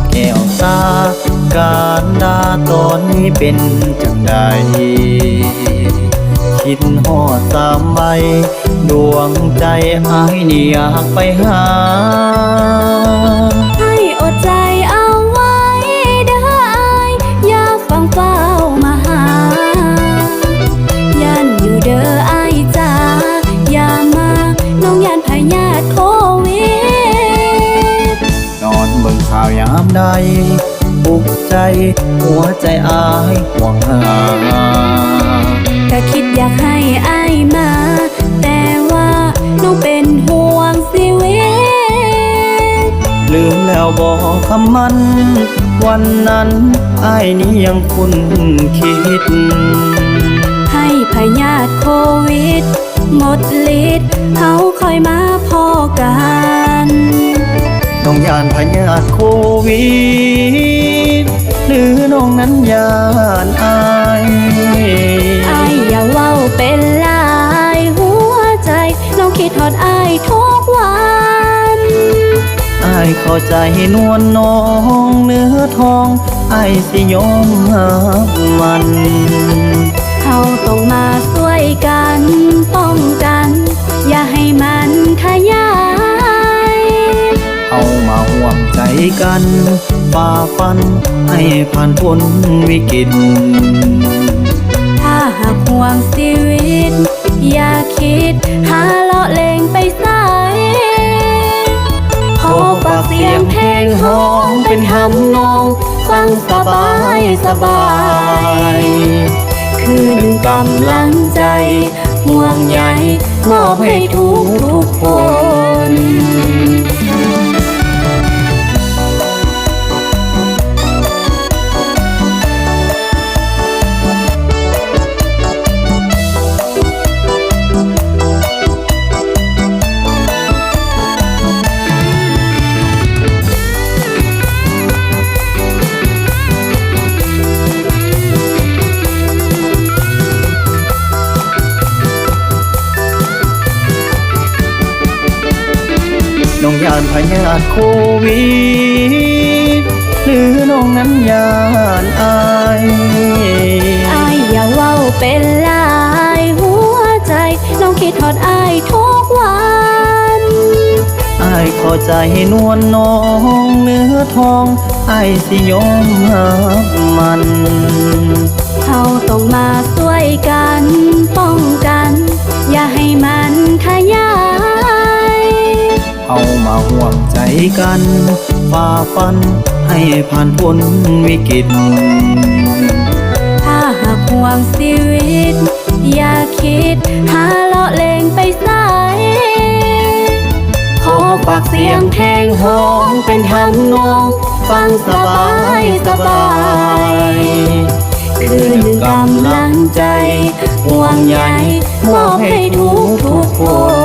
ดแก้วตา การดาตอนนี้เป็นจังใด คิดหอดสามใบ ดวงใจอายนี่อยากไปหา วยามใดปลุกใจ หัวใจอายห่วงหาก็คิดอยากให้อายมา แต่ว่าน้องเป็นห่วงชีวิต ลืมแล้วบอกคำมัน วันนั้นอายนี้ยังคุ้นคิด ให้พยาธิโควิด หมดฤทธิ์เขาคอยมาพอกันน้ องยานพยาธิโควิดหรือน้องนั้นยานอายอายอย่าเว้าเป็นลายหัวใจน้องคิดทอดอายทุกวันอายเข้าใจนวลน้องเนื้อทองอายสิยอมหักมัน เขาต้องมาช่วยกัน กันฝ่าฟันให้ผ่านพ้นวิกฤต ถ้าหากห่วงชีวิต อย่าคิด หาเลาะเลงไปใส่ขอฝากเสียงเพลงห้อมเป็นหำนองฟังสบายสบาย คือหนึ่งกำลังใจ ห่วงใยมอบให้ทุกทุก องยานพยาธิโควิดหรือน้องนั้นยานอายอายอย่าเว้าเป็นลายหัวใจ น้องคิดทอดอายทุกวันอายเข้าใจนวลน้องเนื้อทองอายสิยอมหักมัน เขาต้องมาช่วยกัน ป้องกัน กันฝ่าฟันให้ผ่านพ้นวิกฤต ถ้าหากห่วงชีวิต อย่าคิด หาเลาะเลงไปใส่ขอฝากเสียงเพลงหอมเป็นทำนองฟังสบายสบายคืนกำลังใจห่วงใยมอบให้ทุกทุกคน